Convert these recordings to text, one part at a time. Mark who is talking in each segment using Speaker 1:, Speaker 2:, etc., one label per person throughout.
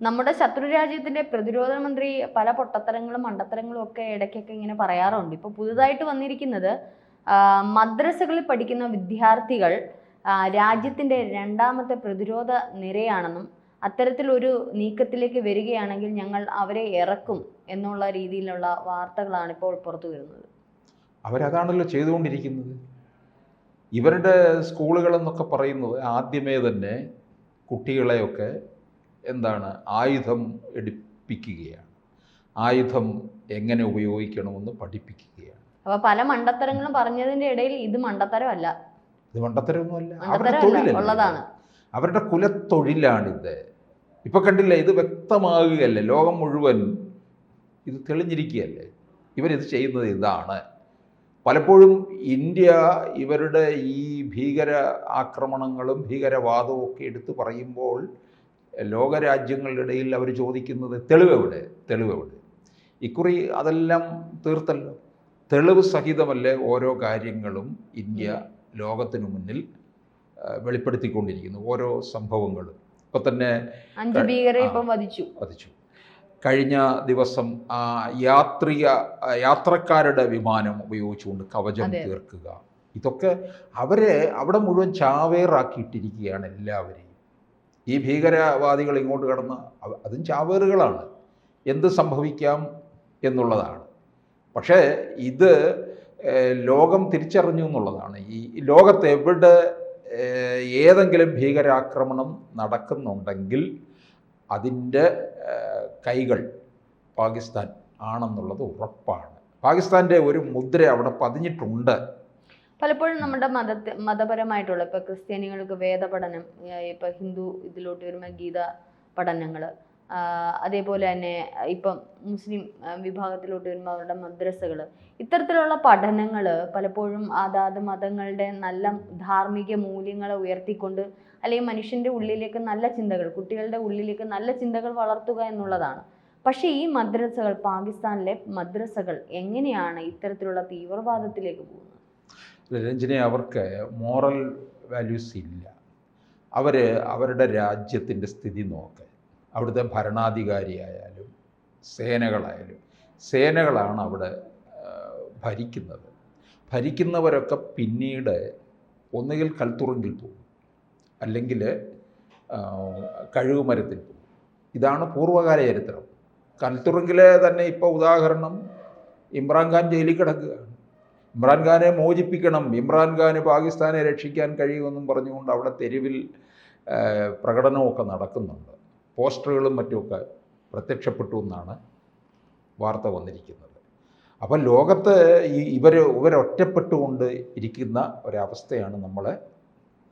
Speaker 1: നമ്മുടെ ശത്രു രാജ്യത്തിന്റെ പ്രതിരോധ മന്ത്രി പല പൊട്ടത്തരങ്ങളും മണ്ടത്തരങ്ങളും ഒക്കെ ഇടയ്ക്കൊക്കെ ഇങ്ങനെ പറയാറുണ്ട്. ഇപ്പൊ പുതുതായിട്ട് വന്നിരിക്കുന്നത് മദ്രസകളിൽ പഠിക്കുന്ന വിദ്യാർത്ഥികൾ രാജ്യത്തിന്റെ രണ്ടാമത്തെ പ്രതിരോധ നിരയാണെന്നും അത്തരത്തിലൊരു നീക്കത്തിലേക്ക് വരികയാണെങ്കിൽ ഞങ്ങൾ അവരെ ഇറക്കും എന്നുള്ള രീതിയിലുള്ള വാർത്തകളാണ് ഇപ്പോൾ പുറത്തു വരുന്നത്.
Speaker 2: അവരതാണല്ലോ ചെയ്തുകൊണ്ടിരിക്കുന്നത്. ഇവരുടെ സ്കൂളുകളെന്നൊക്കെ പറയുന്നത് ആദ്യമേ തന്നെ കുട്ടികളെയൊക്കെ എന്താണ്? ആയുധം എടുപ്പിക്കുകയാണ്. ആയുധം എങ്ങനെ ഉപയോഗിക്കണമെന്ന് പഠിപ്പിക്കുകയാണ്.
Speaker 1: അപ്പൊ പല മണ്ടത്തരങ്ങളും പറഞ്ഞതിന്റെ ഇടയിൽ ഇത് മണ്ടത്തരമല്ല.
Speaker 2: ഇത് മണ്ടത്തരമൊന്നുമല്ല. അവരുടെ
Speaker 1: തൊഴിലാണ്
Speaker 2: തൊഴിലല്ലേ അവരുടെ കുലത്തൊഴിലാണിത്. ഇപ്പൊ കണ്ടില്ലേ ഇത് വ്യക്തമാകുകയല്ലേ? ലോകം മുഴുവൻ ഇത് തെളിഞ്ഞിരിക്കുകയല്ലേ? ഇവരിത് ചെയ്യുന്നത് ഇതാണ്. പലപ്പോഴും ഇന്ത്യ ഇവരുടെ ഈ ഭീകര ആക്രമണങ്ങളും ഭീകരവാദവും ഒക്കെ എടുത്തു പറയുമ്പോൾ ലോകരാജ്യങ്ങളുടെ ഇടയിൽ അവർ ചോദിക്കുന്നത് തെളിവെവിടെ? തെളിവെവിടെ? ഇക്കുറി അതെല്ലാം തീർത്തല്ലോ. തെളിവ് സഹിതമല്ലേ ഓരോ കാര്യങ്ങളും ഇന്ത്യ ലോകത്തിനു മുന്നിൽ വെളിപ്പെടുത്തിക്കൊണ്ടിരിക്കുന്നു ഓരോ സംഭവങ്ങളും. ഇപ്പം തന്നെ
Speaker 1: അഞ്ച് ഭീകരെ. ഇപ്പം വധിച്ചു.
Speaker 2: വധിച്ചു. കഴിഞ്ഞ ദിവസം ആ യാത്രിക യാത്രക്കാരുടെ വിമാനം ഉപയോഗിച്ചുകൊണ്ട് കവചം. തീർക്കുക. ഇതൊക്കെ അവരെ അവിടെ മുഴുവൻ ചാവേറാക്കിയിട്ടിരിക്കുകയാണ് എല്ലാവരെയും. ഈ ഭീകരവാദികൾ ഇങ്ങോട്ട് കടന്ന് അതും ചാവേറുകളാണ്. എന്ത് സംഭവിക്കാം എന്നുള്ളതാണ്. പക്ഷേ ഇത് ലോകം തിരിച്ചറിഞ്ഞു എന്നുള്ളതാണ്. ഈ ലോകത്ത് എവിടെ ഏതെങ്കിലും ഭീകരാക്രമണം നടക്കുന്നുണ്ടെങ്കിൽ അതിന്റെ കൈകൾ പാകിസ്ഥാൻ ആണെന്നുള്ളത് ഉറപ്പാണ്. പാകിസ്ഥാന്റെ ഒരു മുദ്ര അവിടെ പതിഞ്ഞിട്ടുണ്ട്.
Speaker 1: പലപ്പോഴും നമ്മുടെ മതത്തെ മതപരമായിട്ടുള്ള ഇപ്പൊ ക്രിസ്ത്യാനികൾക്ക് വേദപഠനം ഇപ്പൊ ഹിന്ദു ഇതിലോട്ട് വരുമ്പോൾ ഗീത പഠനങ്ങൾ അതേപോലെ തന്നെ ഇപ്പം മുസ്ലിം വിഭാഗത്തിലോട്ട് വരുമ്പോൾ അവരുടെ മദ്രസകൾ ഇത്തരത്തിലുള്ള പഠനങ്ങൾ പലപ്പോഴും അതാത് മതങ്ങളുടെ നല്ല ധാർമ്മിക മൂല്യങ്ങളെ ഉയർത്തിക്കൊണ്ട് അല്ലെങ്കിൽ മനുഷ്യന്റെ ഉള്ളിലേക്ക് നല്ല ചിന്തകൾ കുട്ടികളുടെ ഉള്ളിലേക്ക് നല്ല ചിന്തകൾ വളർത്തുക എന്നുള്ളതാണ്. പക്ഷേ ഈ മദ്രസകൾ പാകിസ്ഥാനിലെ മദ്രസകൾ എങ്ങനെയാണ് ഇത്തരത്തിലുള്ള തീവ്രവാദത്തിലേക്ക് പോകുന്നത്?
Speaker 2: രഞ്ജനെ അവർക്ക് മോറൽ വാല്യൂസ് ഇല്ല. അവർ അവരുടെ രാജ്യത്തിന്റെ സ്ഥിതി നോക്ക്. അവിടുത്തെ ഭരണാധികാരിയായാലും സേനകളായാലും സേനകളാണ് അവിടെ ഭരിക്കുന്നത്. ഭരിക്കുന്നവരൊക്കെ പിന്നീട് ഒന്നുകിൽ കൽത്തുറുങ്കിൽ പോകും അല്ലെങ്കിൽ കഴുകുമരത്തിൽ പോകും ഇതാണ് പൂർവകാല ചരിത്രം. കൽത്തുറുങ്കിലെ തന്നെ ഇപ്പോൾ ഉദാഹരണം ഇമ്രാൻഖാൻ ജയിലിൽ കിടക്കുകയാണ്. ഇമ്രാൻഖാനെ മോചിപ്പിക്കണം ഇമ്രാൻഖാന് പാകിസ്ഥാനെ രക്ഷിക്കാൻ കഴിയുമെന്നും പറഞ്ഞുകൊണ്ട് അവിടെ തെരുവിൽ പ്രകടനമൊക്കെ നടക്കുന്നുണ്ട്. പോസ്റ്ററുകളും മറ്റുമൊക്കെ പ്രത്യക്ഷപ്പെട്ടു എന്നാണ് വാർത്ത വന്നിരിക്കുന്നത്. അപ്പം ലോകത്ത് ഈ ഇവർ ഇവരൊറ്റപ്പെട്ടുകൊണ്ട് ഇരിക്കുന്ന ഒരവസ്ഥയാണ് നമ്മൾ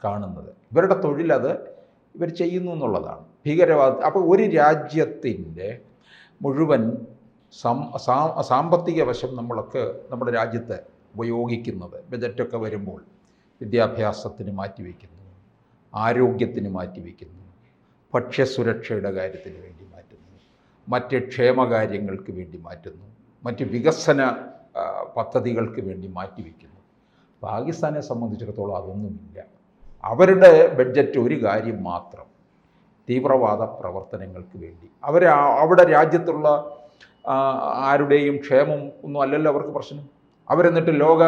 Speaker 2: കാണുന്നത്. ഇവരുടെ തൊഴിലത് ഇവർ ചെയ്യുന്നു എന്നുള്ളതാണ്. ഭീകരവാദ അപ്പോൾ ഒരു രാജ്യത്തിന്റെ മുഴുവൻ സാമ്പത്തിക വശം നമ്മളൊക്കെ നമ്മുടെ രാജ്യത്ത് ഉപയോഗിക്കുന്നത് ബജറ്റൊക്കെ വരുമ്പോൾ വിദ്യാഭ്യാസത്തിന് മാറ്റിവെക്കുന്നു ആരോഗ്യത്തിന് മാറ്റിവെക്കുന്നു ഭക്ഷ്യസുരക്ഷയുടെ കാര്യത്തിന് വേണ്ടി മാറ്റുന്നു മറ്റ് ക്ഷേമകാര്യങ്ങൾക്ക് വേണ്ടി മാറ്റുന്നു മറ്റ് വികസന പദ്ധതികൾക്ക് വേണ്ടി മാറ്റിവെക്കുന്നു. പാകിസ്ഥാനെ സംബന്ധിച്ചിടത്തോളം അതൊന്നുമില്ല. അവരുടെ ബഡ്ജറ്റ് ഒരു കാര്യം മാത്രം തീവ്രവാദ പ്രവർത്തനങ്ങൾക്ക് വേണ്ടി. അവർ അവിടെ രാജ്യത്തുള്ള ആരുടെയും ക്ഷേമം ഒന്നും അല്ലല്ലോ അവർക്ക് പ്രശ്നം. അവരെന്നിട്ട് ലോക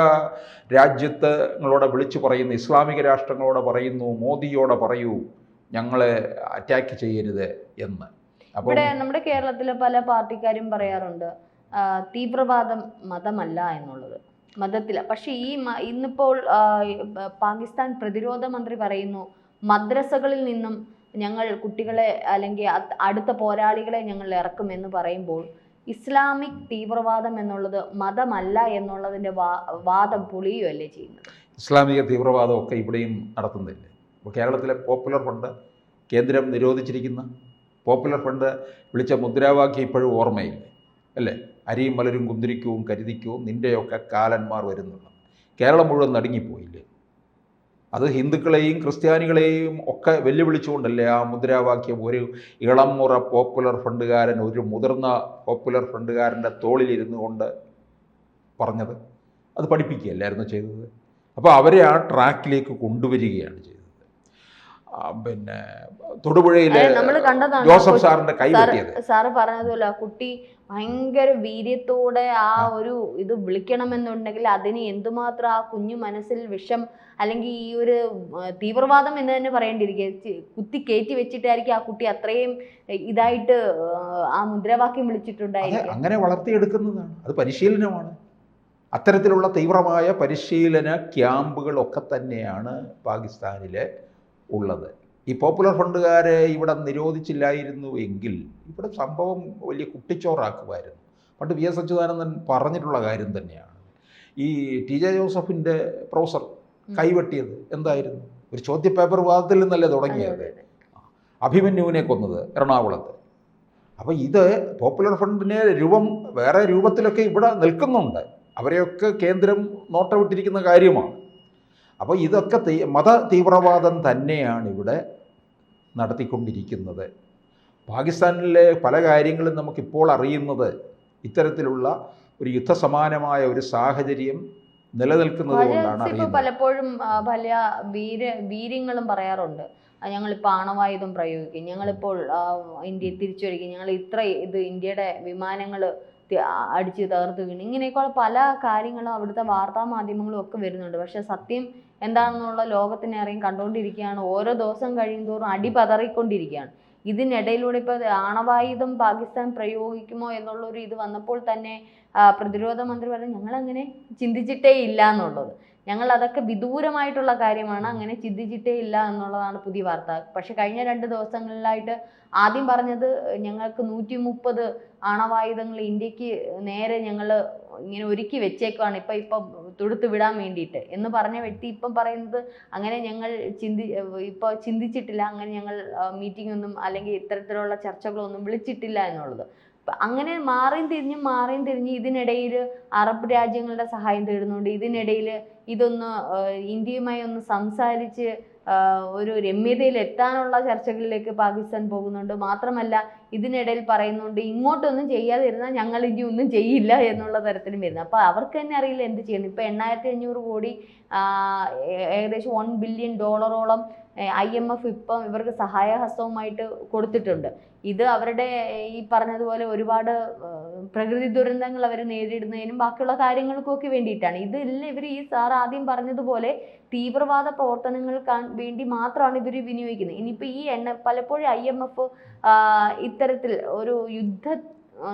Speaker 2: രാജ്യത്തുങ്ങളോട് വിളിച്ചു പറയുന്നു ഇസ്ലാമിക രാഷ്ട്രങ്ങളോട് പറയുന്നു മോദിയോട് പറയൂ ഞങ്ങളെ അറ്റാക്ക് ചെയ്യരുത് എന്ന്.
Speaker 1: ഇവിടെ നമ്മുടെ കേരളത്തിലെ പല പാർട്ടിക്കാരും പറയാറുണ്ട് തീവ്രവാദം മതമല്ല എന്നുള്ളത്. മതത്തില പക്ഷെ ഈ ഇന്നിപ്പോൾ പാകിസ്ഥാൻ പ്രതിരോധ മന്ത്രി പറയുന്നു മദ്രസകളിൽ നിന്നും ഞങ്ങൾ കുട്ടികളെ അല്ലെങ്കിൽ അടുത്ത പോരാളികളെ ഞങ്ങൾ ഇറക്കുമെന്ന് പറയുമ്പോൾ ഇസ്ലാമിക് തീവ്രവാദം എന്നുള്ളത് മതമല്ല എന്നുള്ളതിന്റെ വാദം പൊളിയുമല്ലേ ചെയ്യുന്നത്?
Speaker 2: ഇസ്ലാമിക തീവ്രവാദമൊക്കെ ഇവിടെയും നടത്തുന്നില്ലേ? ഇപ്പോൾ കേരളത്തിലെ പോപ്പുലർ ഫണ്ട് കേന്ദ്രം നിരോധിച്ചിരിക്കുന്ന പോപ്പുലർ ഫണ്ട് വിളിച്ച മുദ്രാവാക്യം ഇപ്പോഴും ഓർമ്മയില്ലേ? അല്ലേ? അരിയും മലരും കുന്തിരിക്കവും കരുതിക്കവും നിന്റെയൊക്കെ കാലന്മാർ വരുന്നുണ്ട് കേരളം മുഴുവൻ നടുങ്ങിപ്പോയില്ലേ? അത് ഹിന്ദുക്കളെയും ക്രിസ്ത്യാനികളെയും ഒക്കെ വെല്ലുവിളിച്ചുകൊണ്ടല്ലേ ആ മുദ്രാവാക്യം? ഒരു ഇളംമുറ പോപ്പുലർ ഫണ്ടുകാരൻ ഒരു മുതിർന്ന പോപ്പുലർ ഫണ്ടുകാരന്റെ തോളിലിരുന്നു കൊണ്ട് പറഞ്ഞത്. അത് പഠിപ്പിക്കുകയല്ലായിരുന്നു ചെയ്തത്. അപ്പോൾ അവരെ ആ ട്രാക്കിലേക്ക് കൊണ്ടുവരികയാണ് ചെയ്തത്. പിന്നെ തൊടുപുഴയിലെ ജോസഫ് സാറിന്റെ കൈ പറ്റിയത്
Speaker 1: സാറ് പറഞ്ഞതുപോലെ ആ കുട്ടി ഭയങ്കര വീര്യത്തോടെ ആ. ഒരു ഇത് വിളിക്കണമെന്നുണ്ടെങ്കിൽ അതിന് എന്തുമാത്രം ആ കുഞ്ഞു മനസ്സിൽ വിഷം അല്ലെങ്കിൽ ഈ ഒരു തീവ്രവാദം എന്ന് തന്നെ പറയേണ്ടിയിരിക്കുക കുത്തി കയറ്റി വെച്ചിട്ടായിരിക്കും ആ കുട്ടി അത്രയും ഇതായിട്ട് ആ, മുദ്രാവാക്യം വിളിച്ചിട്ടുണ്ടായിരിക്കും.
Speaker 2: അങ്ങനെ വളർത്തിയെടുക്കുന്നതാണ്. അത് പരിശീലനമാണ്. അത്തരത്തിലുള്ള തീവ്രമായ പരിശീലന ക്യാമ്പുകളൊക്കെ തന്നെയാണ് പാകിസ്ഥാനിലെ ഉള്ളത്. ഈ പോപ്പുലർ ഫണ്ടുകാരെ ഇവിടെ നിരോധിച്ചില്ലായിരുന്നു എങ്കിൽ ഇവിടെ സംഭവം വലിയ കുട്ടിച്ചോറാക്കുമായിരുന്നു. പണ്ട് വി എസ് അച്യുതാനന്ദൻ പറഞ്ഞിട്ടുള്ള കാര്യം തന്നെയാണ്. ഈ ടി ജെ ജോസഫിന്റെ പ്രൊഫസർ കൈവെട്ടിയത് എന്തായിരുന്നു? ഒരു ചോദ്യപേപ്പർ വാദത്തിൽ നിന്നല്ലേ തുടങ്ങിയത്. അഭിമന്യുവിനെ കൊന്നത് എറണാകുളത്ത്. അപ്പോൾ ഇത് പോപ്പുലർ ഫണ്ടിനെ രൂപം വേറെ രൂപത്തിലൊക്കെ ഇവിടെ നിൽക്കുന്നുണ്ട്. അവരെയൊക്കെ കേന്ദ്രം നോട്ടമിട്ടിരിക്കുന്ന കാര്യമാണ്. അപ്പോൾ ഇതൊക്കെ തീ- മത തീവ്രവാദം തന്നെയാണ് ഇവിടെ നടത്തിക്കൊണ്ടിരിക്കുന്നത്. പാകിസ്ഥാനിലെ പല കാര്യങ്ങളും നമുക്കിപ്പോൾ അറിയുന്നത് ഇത്തരത്തിലുള്ള ഒരു യുദ്ധസമാനമായ ഒരു സാഹചര്യം നിലനിൽക്കുന്നത് കൊണ്ടാണ്
Speaker 1: ഫയസ് ഇപ്പൊ
Speaker 2: അറിയുന്നത്.
Speaker 1: പലപ്പോഴും പല വീര വീര്യങ്ങളും പറയാറുണ്ട്. ഞങ്ങളിപ്പോൾ ആണവായുധം പ്രയോഗിക്കും. ഞങ്ങളിപ്പോൾ ഇന്ത്യയെ ഇന്ത്യ തിരിച്ചു വരികയും ഞങ്ങൾ ഇത്ര ഇത് ഇന്ത്യയുടെ വിമാനങ്ങൾ അടിച്ച് തകർത്ത് വീണ്. ഇങ്ങനെയൊക്കെയുള്ള പല കാര്യങ്ങളും അവിടുത്തെ വാർത്താ മാധ്യമങ്ങളും ഒക്കെ വരുന്നുണ്ട്. പക്ഷേ സത്യം എന്താണെന്നുള്ള ലോകത്തിനെ അറിയാൻ കണ്ടുകൊണ്ടിരിക്കുകയാണ്. ഓരോ ദിവസം കഴിയും തോറും അടി പതറിക്കൊണ്ടിരിക്കുകയാണ്. ഇതിനിടയിലൂടെ ഇപ്പോൾ ആണവായുധം പാകിസ്ഥാൻ പ്രയോഗിക്കുമോ എന്നുള്ളൊരു ഇത് വന്നപ്പോൾ തന്നെ പ്രതിരോധ മന്ത്രി പറഞ്ഞു ഞങ്ങളങ്ങനെ ചിന്തിച്ചിട്ടേ ഇല്ല എന്നുള്ളത് ഞങ്ങൾ അതൊക്കെ വിദൂരമായിട്ടുള്ള കാര്യമാണ്. അങ്ങനെ ചിന്തിച്ചിട്ടേ ഇല്ല എന്നുള്ളതാണ് പുതിയ വാർത്ത. പക്ഷെ കഴിഞ്ഞ രണ്ട് ദിവസങ്ങളിലായിട്ട് ആദ്യം പറഞ്ഞത് ഞങ്ങൾക്ക് നൂറ്റി മുപ്പത് ആണവായുധങ്ങൾ ഇന്ത്യയ്ക്ക് നേരെ ഞങ്ങൾ ഇങ്ങനെ ഒരുക്കി വെച്ചേക്കുവാണ്. ഇപ്പം ഇപ്പം തൊടുത്ത് വിടാൻ വേണ്ടിയിട്ട് എന്ന് പറഞ്ഞ വ്യക്തി ഇപ്പം പറയുന്നത് അങ്ങനെ ഞങ്ങൾ ചിന്തി ഇപ്പോൾ ചിന്തിച്ചിട്ടില്ല. അങ്ങനെ ഞങ്ങൾ മീറ്റിംഗ് ഒന്നും അല്ലെങ്കിൽ ഇത്തരത്തിലുള്ള ചർച്ചകളൊന്നും വിളിച്ചിട്ടില്ല എന്നുള്ളത്. അങ്ങനെ മാറിയും തിരിഞ്ഞും മാറിയും തിരിഞ്ഞും ഇതിനിടയിൽ അറബ് രാജ്യങ്ങളുടെ സഹായം തേടുന്നുണ്ട്. ഇതിനിടയിൽ ഇതൊന്ന് ഇന്ത്യയുമായി ഒന്ന് സംസാരിച്ച് ഒരു രമ്യതയിൽ എത്താനുള്ള ചർച്ചകളിലേക്ക് പാകിസ്ഥാൻ പോകുന്നുണ്ട്. മാത്രമല്ല ഇതിനിടയിൽ പറയുന്നുണ്ട് ഇങ്ങോട്ടൊന്നും ചെയ്യാതിരുന്നാൽ ഞങ്ങൾ ഇനി ഒന്നും ചെയ്യില്ല എന്നുള്ള തരത്തിലും വരുന്നത് അപ്പോൾ അവർക്ക് തന്നെ അറിയില്ല എന്ത് ചെയ്യണം. ഇപ്പോൾ എണ്ണായിരത്തി അഞ്ഞൂറ് കോടി ഏകദേശം വൺ ബില്യൺ ഡോളറോളം ഐ എം എഫ് ഇപ്പം ഇവർക്ക് സഹായഹസ്തവുമായിട്ട് കൊടുത്തിട്ടുണ്ട്. ഇത് അവരുടെ ഈ പറഞ്ഞതുപോലെ ഒരുപാട് പ്രകൃതി ദുരന്തങ്ങൾ അവർ നേരിടുന്നതിനും ബാക്കിയുള്ള കാര്യങ്ങൾക്കൊക്കെ വേണ്ടിയിട്ടാണ്. ഇതെല്ലാം ഇവർ ഈ സാർ ആദ്യം പറഞ്ഞതുപോലെ തീവ്രവാദ പ്രവർത്തനങ്ങൾക്ക് വേണ്ടി മാത്രമാണ് ഇവർ വിനിയോഗിക്കുന്നത്. ഇനിയിപ്പോൾ ഈ എണ്ണ പലപ്പോഴും ഐ എം എഫ് ഇത്തരത്തിൽ ഒരു യുദ്ധ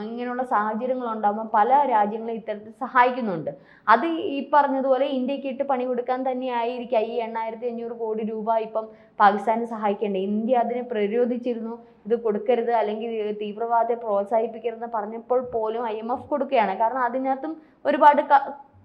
Speaker 1: ഇങ്ങനെയുള്ള സാഹചര്യങ്ങൾ ഉണ്ടാകുമ്പോൾ പല രാജ്യങ്ങളും ഇത്തരത്തിൽ സഹായിക്കുന്നുണ്ട്. അത് ഈ പറഞ്ഞതുപോലെ ഇന്ത്യയ്ക്ക് ഇട്ട് പണി കൊടുക്കാൻ തന്നെ ആയിരിക്കും. ഈ എണ്ണായിരത്തി അഞ്ഞൂറ് കോടി രൂപ ഇപ്പം പാകിസ്ഥാനെ സഹായിക്കേണ്ടത് ഇന്ത്യ അതിനെ പ്രതിരോധിച്ചിരുന്നു. ഇത് കൊടുക്കരുത് അല്ലെങ്കിൽ തീവ്രവാദത്തെ പ്രോത്സാഹിപ്പിക്കരുതെന്ന് പറഞ്ഞപ്പോൾ പോലും ഐ എം എഫ് കൊടുക്കുകയാണ്. കാരണം അതിനകത്തും ഒരുപാട്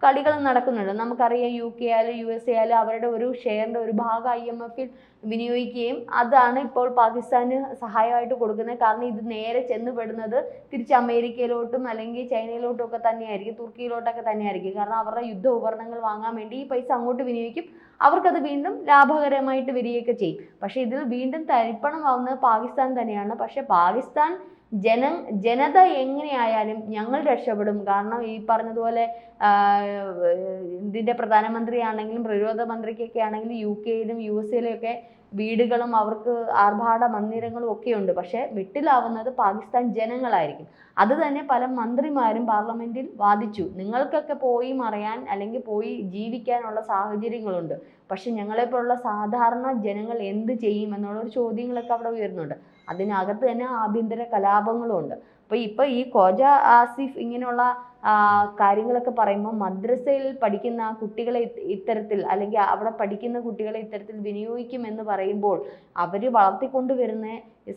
Speaker 1: കളികൾ നടക്കുന്നുണ്ട്. നമുക്കറിയാം യു കെ ആയാലും യു എസ് എ ആയാലും അവരുടെ ഒരു ഷെയറിന്റെ ഒരു ഭാഗം ഐ എം എഫിൽ വിനിയോഗിക്കുകയും അതാണ് ഇപ്പോൾ പാകിസ്ഥാന് സഹായമായിട്ട് കൊടുക്കുന്നത്. കാരണം ഇത് നേരെ ചെന്ന് പെടുന്നത് തിരിച്ച് അമേരിക്കയിലോട്ടും അല്ലെങ്കിൽ ചൈനയിലോട്ടും ഒക്കെ തന്നെയായിരിക്കും. തുർക്കിയിലോട്ടൊക്കെ തന്നെയായിരിക്കും. കാരണം അവരുടെ യുദ്ധ ഉപകരണങ്ങൾ വാങ്ങാൻ വേണ്ടി ഈ പൈസ അങ്ങോട്ട് വിനിയോഗിക്കും. അവർക്കത് വീണ്ടും ലാഭകരമായിട്ട് വരികയൊക്കെ ചെയ്യും. പക്ഷേ ഇതിൽ വീണ്ടും തരിപ്പണം തരിപ്പണമാവുന്നത് പാകിസ്ഥാൻ തന്നെയാണ്. പക്ഷേ പാകിസ്ഥാൻ ജന ജനത എങ്ങനെയായാലും ഞങ്ങൾ രക്ഷപ്പെടും. കാരണം ഈ പറഞ്ഞതുപോലെ ആഹ്, പ്രധാനമന്ത്രി ആണെങ്കിലും പ്രതിരോധ മന്ത്രിക്കൊക്കെ ആണെങ്കിലും യു കെയിലും യു എസ് ഒക്കെ വീടുകളും അവർക്ക് ആർഭാട മന്ദിരങ്ങളും ഒക്കെ ഉണ്ട് പക്ഷേ വിട്ടിലാവുന്നത് പാകിസ്ഥാൻ ജനങ്ങളായിരിക്കും. അത് തന്നെ പല മന്ത്രിമാരും പാർലമെന്റിൽ വാദിച്ചു. നിങ്ങൾക്കൊക്കെ പോയി മറയാൻ അല്ലെങ്കിൽ പോയി ജീവിക്കാനുള്ള സാഹചര്യങ്ങളുണ്ട്. പക്ഷെ ഞങ്ങളെപ്പോലുള്ള സാധാരണ ജനങ്ങൾ എന്ത് ചെയ്യും എന്നുള്ള ഒരു ചോദ്യങ്ങളൊക്കെ അവിടെ ഉയരുന്നുണ്ട്. അതിനകത്ത് തന്നെ ആഭ്യന്തര കലാപങ്ങളും ഉണ്ട് അപ്പോൾ ഇപ്പോൾ ഈ കോജ ആസിഫ് ഇങ്ങനെയുള്ള കാര്യങ്ങളൊക്കെ പറയുമ്പോൾ മദ്രസയിൽ പഠിക്കുന്ന കുട്ടികളെ ഇത്- ഇത്തരത്തിൽ അല്ലെങ്കിൽ അവിടെ പഠിക്കുന്ന കുട്ടികളെ ഇത്തരത്തിൽ വിനിയോഗിക്കും എന്ന് പറയുമ്പോൾ അവർ വളർത്തിക്കൊണ്ടുവരുന്ന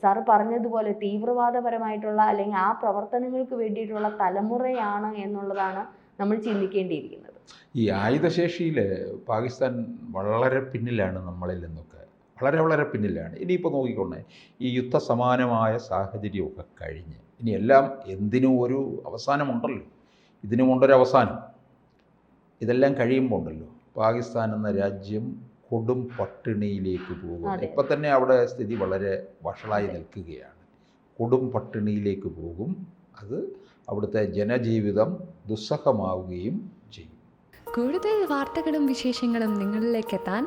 Speaker 1: സാറ് പറഞ്ഞതുപോലെ തീവ്രവാദപരമായിട്ടുള്ള അല്ലെങ്കിൽ ആ പ്രവർത്തനങ്ങൾക്ക് വേണ്ടിയിട്ടുള്ള തലമുറയാണ് എന്നുള്ളതാണ് നമ്മൾ ചിന്തിക്കേണ്ടിയിരിക്കുന്നത്.
Speaker 2: ഈ ആയുധശേഷിയിൽ പാകിസ്ഥാൻ വളരെ പിന്നിലാണ് നമ്മളിൽ നിന്നൊക്കെ. വളരെ വളരെ പിന്നിലാണ്. ഇനിയിപ്പോൾ നോക്കിക്കൊണ്ട് ഈ യുദ്ധസമാനമായ സാഹചര്യമൊക്കെ കഴിഞ്ഞ് ഇനി എല്ലാം എന്തിനും ഒരു അവസാനമുണ്ടല്ലോ. ഇതിനും ഉണ്ടൊരു അവസാനം. ഇതെല്ലാം കഴിയുമ്പോൾ ഉണ്ടല്ലോ. പാകിസ്ഥാൻ എന്ന രാജ്യം കൊടും പട്ടിണിയിലേക്ക് പോകും. ഇപ്പം തന്നെ അവിടെ സ്ഥിതി വളരെ വഷളായി നിൽക്കുകയാണ്. കൊടും പട്ടിണിയിലേക്ക് പോകും. അത് അവിടുത്തെ ജനജീവിതം ദുസ്സഹമാവുകയും ചെയ്യും.
Speaker 3: കൂടുതൽ വാർത്തകളും വിശേഷങ്ങളും നിങ്ങളിലേക്ക് എത്താൻ